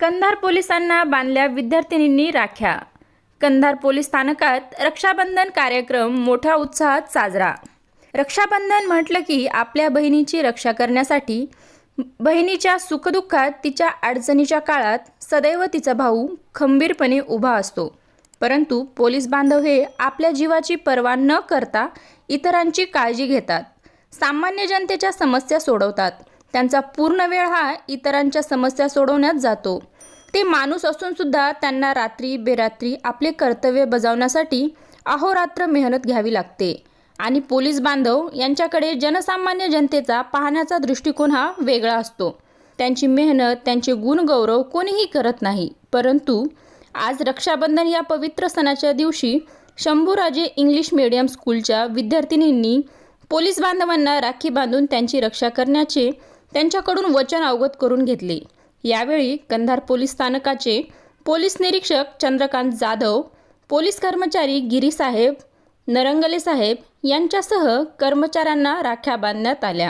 कंधार पोलिसांना बांधल्या विद्यार्थिनींनी राख्या. कंधार पोलीस स्थानकात रक्षाबंधन कार्यक्रम मोठ्या उत्साहात साजरा. रक्षाबंधन म्हटलं की आपल्या बहिणीची रक्षा करण्यासाठी बहिणीच्या सुखदुःखात तिच्या अडचणीच्या काळात सदैव तिचा भाऊ खंबीरपणे उभा असतो. परंतु पोलीस बांधव हे आपल्या जीवाची पर्वा न करता इतरांची काळजी घेतात. सामान्य जनतेच्या समस्या सोडवतात. त्यांचा पूर्ण वेळ हा इतरांच्या समस्या सोडवण्यात जातो. ते माणूस असून सुद्धा त्यांना रात्री बेरात्री आपले कर्तव्य बजावण्यासाठी अहोरात्र मेहनत घ्यावी लागते. आणि पोलीस बांधव यांच्याकडे जनसामान्य जनतेचा पाहण्याचा दृष्टिकोन हा वेगळा असतो. त्यांची मेहनत त्यांचे गुणगौरव कोणीही करत नाही. परंतु आज रक्षाबंधन या पवित्र सणाच्या दिवशी शंभूराजे इंग्लिश मीडियम स्कूलच्या विद्यार्थिनींनी पोलीस बांधवांना राखी बांधून त्यांची रक्षा करण्याचे त्यांच्याकडून वचन अवगत करून घेतले. यावेळी कंधार पोलीस स्थानकाचे पोलीस निरीक्षक चंद्रकांत जाधव पोलीस कर्मचारी गिरीसाहेब नरंगले साहेब यांच्यासह कर्मचाऱ्यांना राख्या बांधण्यात आल्या.